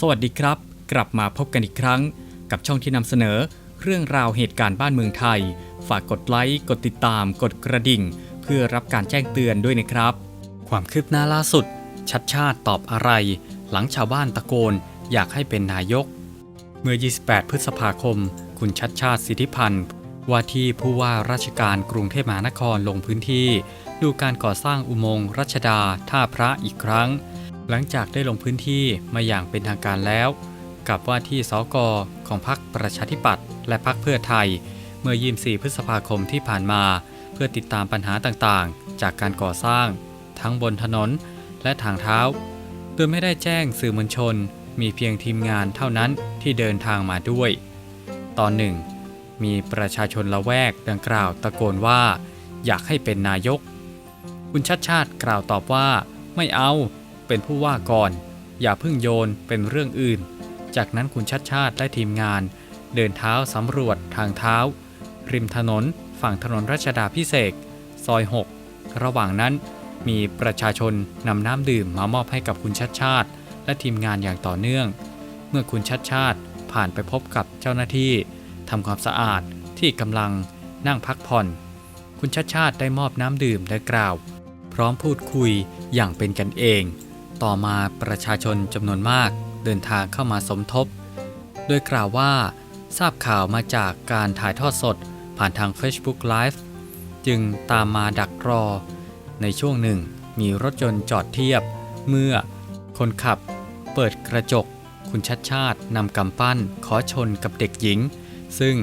สวัสดีครับ กลับมาพบกันอีกครั้ง กับช่องที่นำเสนอ เรื่องราวเหตุการณ์บ้านเมืองไทย ฝากกดไลค์กดติดตาม กดกระดิ่ง เพื่อรับการแจ้งเตือนด้วยนะครับ ความคืบหน้าล่าสุด ชัดชาติตอบอะไร หลังชาวบ้านตะโกน อยากให้เป็นนายก เมื่อ 28 พฤษภาคม คุณชัดชาติสิทธิพันธ์ว่าที่ผู้ว่าราชการกรุงเทพมหานครลงพื้นที่ ดูการก่อสร้างอุโมงค์รัชดาท่าพระอีกครั้ง หลังจากได้ลงพื้นที่มาอย่างเป็นทางการแล้ว กับว่าที่สกของพรรคประชาธิปัตย์และพรรคเพื่อไทย เมื่อ 24 พฤษภาคมที่ผ่านมา เพื่อติดตามปัญหาต่างๆ จากการก่อสร้าง ทั้งบนถนนและทางเท้า โดยไม่ได้แจ้งสื่อมวลชน มีเพียงทีมงานเท่านั้นที่เดินทางมาด้วย ตอนหนึ่งมีประชาชนละแวกดังกล่าวตะโกนว่า อยากให้เป็นนายก คุณชัดชาติกล่าวตอบว่า ไม่เอา เป็นผู้ว่าก่อน อย่าพิ่งโยนเป็นเรื่องอื่น จากนั้นคุณชัดชาติและทีมงาน เดินเท้าสำรวจทางเท้า ริมถนน ฝั่งถนนรัชดาพิเศษซอย 6 ระหว่างนั้นมีประชาชนนำน้ำดื่มมามอบให้กับคุณชัดชาติ และทีมงานอย่างต่อเนื่อง เมื่อคุณชัดชาติผ่านไปพบกับเจ้าหน้าที่ทำความสะอาดที่กำลังนั่งพักผ่อน คุณชัดชาติได้มอบน้ำดื่มและกล่าว พร้อมพูดคุยอย่างเป็นกันเอง ต่อมาประชาชนจำนวนมากเดินทางเข้ามาสมทบ โดยกล่าวว่า ทราบข่าวมาจากการถ่ายทอดสดผ่านทาง Facebook Live จึงตามมาดักรอ ในช่วงหนึ่งมีรถยนต์จอดเทียบ เมื่อคนขับ เปิดกระจก คุณชัดชาตินำกำปั้นขอชนกับเด็กหญิง ซึ่ง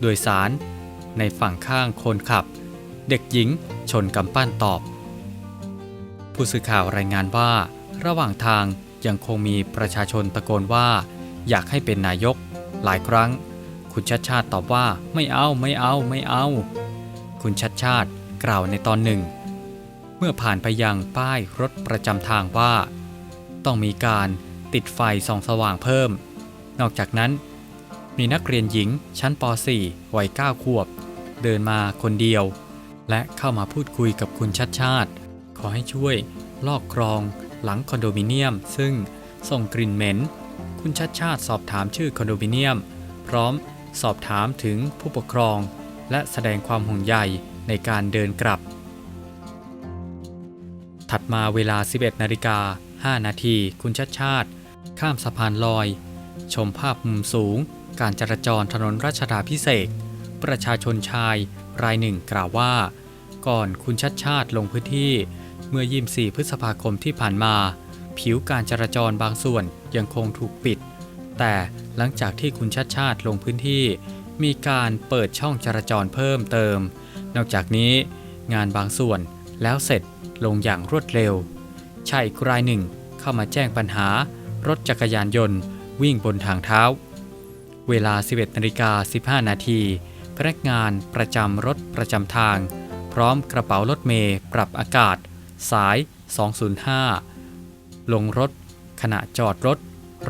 โดยสาร ในฝั่งข้างคนขับ เด็กหญิงชนกำปั้นตอบ ผู้สื่อข่าวรายงานว่า ระหว่างทางยังคงมีประชาชนตะโกนว่า อยากให้เป็นนายก หลายครั้ง คุณชัดชาติตอบว่าไม่เอาไม่เอาไม่เอา คุณชัดชาติกล่าวในตอนหนึ่ง เมื่อผ่านไปยังป้ายรถประจำทางว่า ต้องมีการติดไฟส่องสว่างเพิ่ม นอกจากนั้น มีนักเรียนหญิงชั้นป .4 วัย9ขวบ เดินมาคนเดียว และเข้ามาพูดคุยกับคุณชัดชาติ ขอให้ช่วยลอกกรอง หลังคอนโดมิเนียม ซึ่งส่งกลิ่นเหม็น คุณชัดชาติสอบถามชื่อคอนโดมิเนียม พร้อมสอบถามถึงผู้ปกครอง และแสดงความห่วงใยในการเดินกลับ ถัดมาเวลา 11นาฬิกา5นาทีคุณชัดชาติ ข้ามสะพานลอย ชมภาพมุมสูง การจราจรถนนรัชดาพิเศษประชาชนชายรายหนึ่งกล่าวว่า ก่อนคุณชัดชาติลงพื้นที่ เมื่อ 24 พฤษภาคมที่ผ่านมา ผิวการจราจรบางส่วนยังคงถูกปิด แต่หลังจากที่คุณชัดชาติลงพื้นที่ มีการเปิดช่องจราจรเพิ่มเติม นอกจากนี้ งานบางส่วนแล้วเสร็จลงอย่างรวดเร็วชายอีกรายหนึ่งเข้ามาแจ้งปัญหา รถจักรยานยนต์วิ่งบนทางเท้า เวลา 11นาฬิกา15 นาทีพนักงานประจำรถประจำทาง พร้อมกระเป๋ารถเมย์ปรับอากาศ สาย 205 ลงรถ ขณะจอดรถ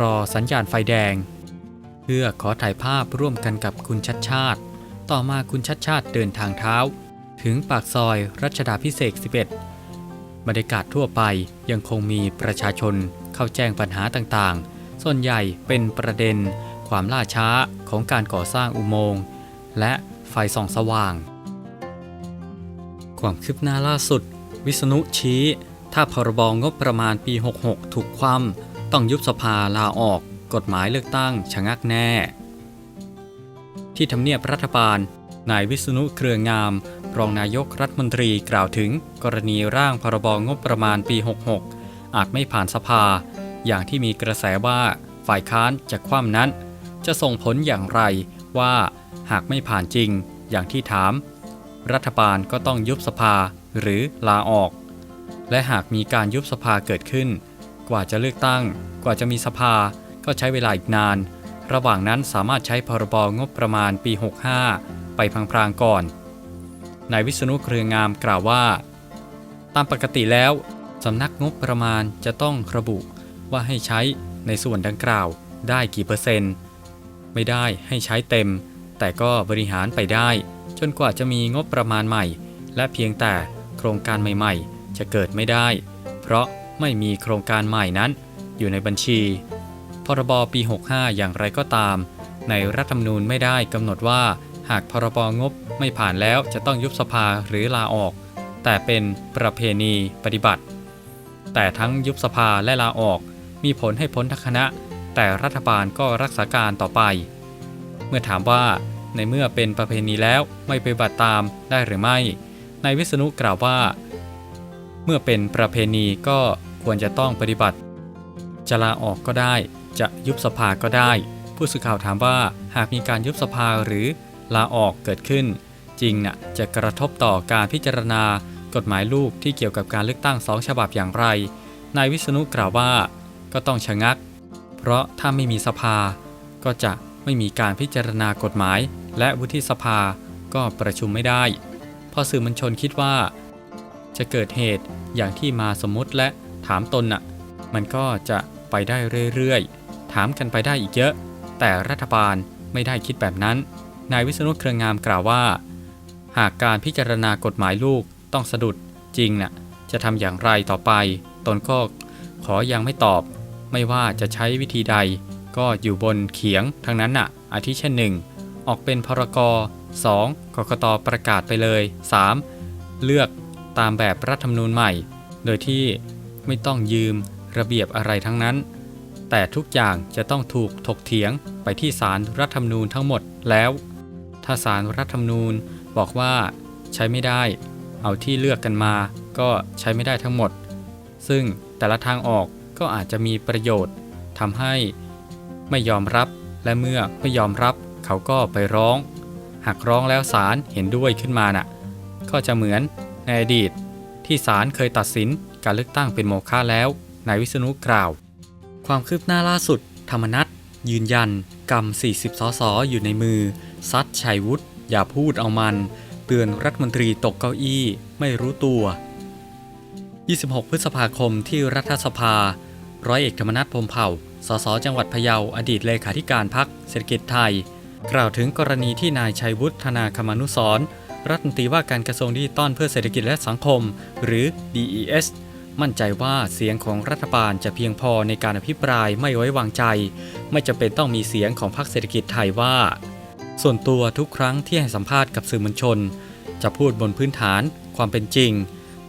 รอสัญญาณไฟแดง เพื่อขอถ่ายภาพร่วมกันกับคุณชัดชาติ ต่อมาคุณชัดชาติเดินทางเท้า ถึงปากซอยรัชดาพิเศษ 11 บรรยากาศทั่วไปยังคงมีประชาชนเข้าแจ้งปัญหาต่างๆ ส่วนใหญ่เป็นประเด็นความล่าช้าของการก่อสร้างอุโมงค์และไฟส่องสว่าง ความคืบหน้าล่าสุด วิษณุชี้ ถ้าพรบงบประมาณปี 66 ถูกคว่ำต้องยุบสภาลาออก กฎหมายเลือกตั้งชะงักแน่ ที่ทำเนียบรัฐบาล นายวิษณุเครืองาม รองนายกรัฐมนตรีกล่าวถึงกรณีร่างพรบงบประมาณปี 66 อาจไม่ผ่านสภา อย่างที่มีกระแสว่าฝ่ายค้านจะคว่ำนั้น จะส่งผลอย่างไรว่าหากไม่ผ่านจริง อย่างที่ถาม รัฐบาลก็ต้องยุบสภาหรือลาออก และหากมีการยุบสภาเกิดขึ้น กว่าจะเลือกตั้ง กว่าจะมีสภา ก็ใช้เวลาอีกนาน ระหว่างนั้นสามารถใช้พรบงบประมาณปี 65 ไปพลางๆก่อน นายวิษณุเครืองามกล่าวว่า ตามปกติแล้วสำนักงบประมาณจะต้องระบุว่าให้ใช้ในส่วนดังกล่าวได้กี่เปอร์เซ็นต์ ไม่ได้ให้ใช้เต็ม แต่ก็บริหารไปได้ จนกว่าจะมีงบประมาณใหม่ และเพียงแต่โครงการใหม่ๆ จะเกิดไม่ได้ เพราะไม่มีโครงการใหม่นั้น อยู่ในบัญชี พรบปี 65 อย่างไรก็ตาม ในรัฐธรรมนูญไม่ได้กำหนดว่า หากพรบงบไม่ผ่านแล้วจะต้องยุบสภาหรือลาออก แต่เป็นประเพณีปฏิบัติ แต่ทั้งยุบสภาและลาออก มีผลให้พ้นทั้งคณะ แต่รัฐบาลก็รักษาการต่อไป เมื่อถามว่า ในเมื่อเป็นประเพณีแล้วไม่ไปฏิบัติตามได้หรือไม่ นายวิษณุกล่าวว่า เมื่อเป็นประเพณีก็ควรจะต้องปฏิบัติ จะลาออกก็ได้ จะยุบสภาก็ได้ ผู้สื่อข่าวถามว่าหากมีการยุบสภาหรือลาออกเกิดขึ้น จริงน่ะจะกระทบต่อการพิจารณากฎหมายลูกที่เกี่ยวกับการเลือกตั้งสองฉบับอย่างไร นายวิษณุกล่าวว่า ก็ต้องชะงัก เพราะถ้าไม่มีสภา ก็จะไม่มีการพิจารณากฎหมาย และวุฒิสภาก็ประชุมไม่ได้เพอสื่อมวลชนคิดว่า จะเกิดเหตุอย่างที่มาสมมติและถามตนน่ะ มันก็จะไปได้เรื่อยๆ ถามกันไปได้อีกเยอะ แต่รัฐบาลไม่ได้คิดแบบนั้น นายวิษณุเครืองงามกล่าวว่า หากการพิจารณากฎหมายลูกต้องสะดุดจริงน่ะ จะทำอย่างไรต่อไป ตนก็ขอยังไม่ตอบ ไม่ว่าจะใช้วิธีใด ก็อยู่บนเขียงทั้งนั้นน่ะ อาทิเช่นหนึ่ง ออกเป็นพรก 2. กกตประกาศไปเลย 3. เลือกตามแบบรัฐธรรมนูญใหม่ โดยที่ไม่ต้องยืมระเบียบอะไรทั้งนั้น แต่ทุกอย่างจะต้องถูกถกเถียงไปที่ศาลรัฐธรรมนูญทั้งหมดแล้ว ถ้าศาลรัฐธรรมนูญบอกว่าใช้ไม่ได้ เอาที่เลือกกันมา ก็ใช้ไม่ได้ทั้งหมด ซึ่งแต่ละทางออกก็อาจจะมีประโยชน์ทำให้ไม่ยอมรับและเมื่อไม่ยอมรับ เขาก็ไปร้อง หากร้องแล้วศาลเห็นด้วยขึ้นมาน่ะ ก็จะเหมือนในอดีต ที่ศาลเคยตัดสินการเลือกตั้งเป็นโมฆะแล้วนายวิษณุกล่าว ความคืบหน้าล่าสุด ธรรมนัตยืนยันกรรม 40 สสอยู่ในมือ ซัดชัยวุฒิอย่าพูดเอามัน เตือนรัฐมนตรีตกเก้าอี้ไม่รู้ตัว 26 พฤษภาคมที่รัฐสภา ร้อยเอกธรรมนัฐพรมเผ่า สสจังหวัดพะเยาอดีตเลขาธิการพักเศรษฐกิจไทย กล่าวถึงกรณีที่นายชัยวุฒธนาคมานุสรรัฐมนตรีว่าการกระทรวงดิจิทัลเพื่อเศรษฐกิจและสังคม หรือ DES มั่นใจว่าเสียงของรัฐบาลจะเพียงพอในการอภิปรายไม่ไว้วางใจ ไม่จำเป็นต้องมีเสียงของพรรคเศรษฐกิจไทยว่า ส่วนตัวทุกครั้งที่ให้สัมภาษณ์กับสื่อมวลชน จะพูดบนพื้นฐานความเป็นจริง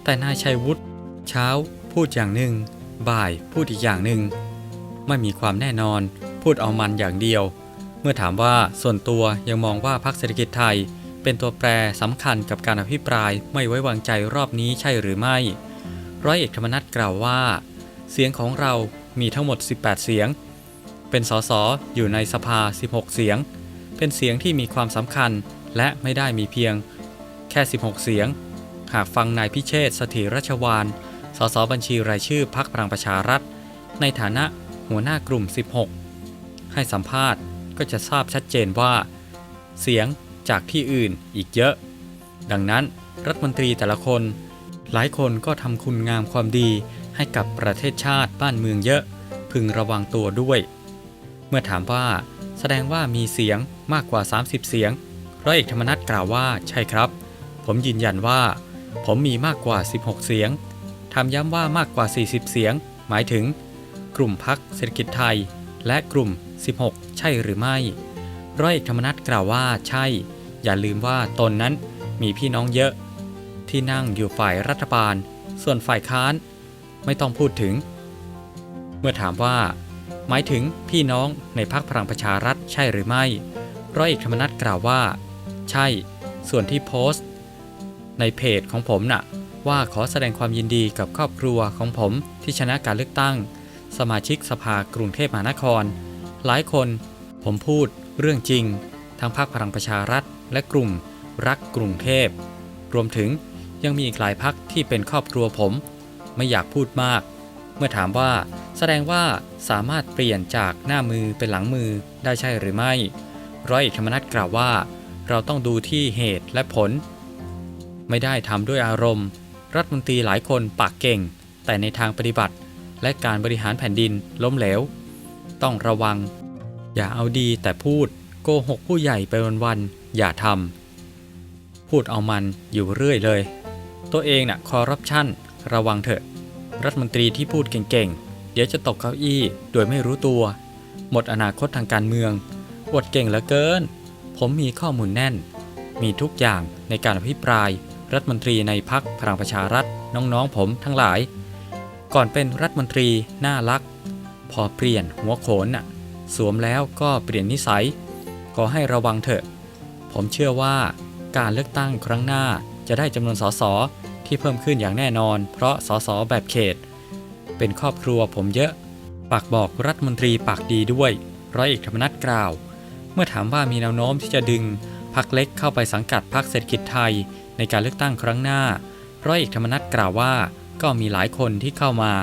แต่นายชัยวุฒิเช้า พูดอย่างหนึ่ง บ่ายพูดอีกอย่างหนึ่ง ไม่มีความแน่นอน พูดเอามันอย่างเดียว เมื่อถามว่าส่วนตัวยังมองว่าพรรคเศรษฐกิจไทย เป็นตัวแปรสำคัญกับการอภิปรายไม่ไว้วางใจรอบนี้ใช่หรือไม่ ร้อยเอกธรรมนัฐกล่าวว่า เสียงของเรามีทั้งหมด 18 เสียง เป็นสสอยู่ในสภา 16 เสียง เป็นเสียงที่มีความสำคัญและไม่ได้มีเพียง แค่ 16 เสียง หากฟังนายพิเชษสถียรรัชวานสสบัญชีรายชื่อพักพลังประชารัฐ ในฐานะหัวหน้ากลุ่ม 16 ให้สัมภาษณ์ ก็จะทราบชัดเจนว่า เสียงจากที่อื่นอีกเยอะ ดังนั้นรัฐมนตรีแต่ละคน หลายคนก็ทำคุณงามความดีให้กับประเทศชาติบ้านเมืองเยอะ พึงระวังตัวด้วย เมื่อถามว่าแสดงว่ามีเสียงมากกว่า 30 เสียงร้อยเอกธรรมนัฐกล่าวว่าใช่ครับ ผมยืนยันว่า ผมมีมากกว่า 16 เสียงทำย้ำว่ามากกว่า 40 เสียง หมายถึง กลุ่มพักเศรษฐกิจไทย และกลุ่ม 16 ใช่หรือไม่ ร้อยเอกธรรมนัฐกล่าวว่าใช่ อย่าลืมว่าตนนั้นมีพี่น้องเยอะ ที่นั่งอยู่ฝ่ายรัฐบาล ส่วนฝ่ายค้านไม่ต้องพูดถึง เมื่อถามว่า หมายถึงพี่น้องในพรรคพลังประชารัฐใช่หรือไม่ ร้อยเอกธรรมนัฐกล่าวว่า ใช่ ส่วนที่โพสต์ ในเพจของผมน่ะว่าขอแสดงความยินดีกับครอบครัวของผมที่ชนะการเลือกตั้ง สมาชิกสภากรุงเทพมหานคร หลายคน ผมพูดเรื่องจริง ทั้งพรรคพลังประชารัฐ และกลุ่มรักกรุงเทพ รวมถึงยังมีอีกหลายพักที่เป็นครอบครัวผม ไม่อยากพูดมาก เมื่อถามว่าแสดงว่าสามารถเปลี่ยนจากหน้ามือเป็นหลังมือได้ใช่หรือไม่ ร้อยเอกธรรมนัฐกล่าวว่า เราต้องดูที่เหตุและผล ไม่ได้ทำด้วยอารมณ์ รัฐมนตรีหลายคนปากเก่ง แต่ในทางปฏิบัติ และการบริหารแผ่นดินล้มเหลว ต้องระวัง อย่าเอาดีแต่พูดโกหกผู้ใหญ่ไปวันๆอย่าทำพูดเอามันอยู่เรื่อยเลย ตัวเองน่ะคอร์รัปชันระวังเถอะ รัฐมนตรีที่พูดเก่งๆ เดี๋ยวจะตกเก้าอี้โดยไม่รู้ตัว หมดอนาคตทางการเมืองอวดเก่งเหลือเกิน ผมมีข้อมูลแน่น มีทุกอย่างในการอภิปราย รัฐมนตรีในพักพลังประชารัฐน้องๆผมทั้งหลาย ก่อนเป็นรัฐมนตรีน่ารัก พอเปลี่ยนหัวโขนน่ะสวมแล้วก็เปลี่ยนนิสัย ขอให้ระวังเถอะ ผมเชื่อว่าการเลือกตั้งครั้งหน้าจะได้จำนวนสสที่เพิ่มขึ้นอย่างแน่นอน เพราะสสแบบเขต เป็นครอบครัวผมเยอะ ปากบอกรัฐมนตรีปากดีด้วย ร้อยเอกธรรมนัฐกล่าว เมื่อถามว่ามีแนวโน้มที่จะดึงพรรคเล็กเข้าไปสังกัดพรรคเศรษฐกิจไทย ในการเลือกตั้งครั้งหน้า ร้อยเอกธรรมนัฐกล่าวว่า ก็มีหลายคนที่เข้ามา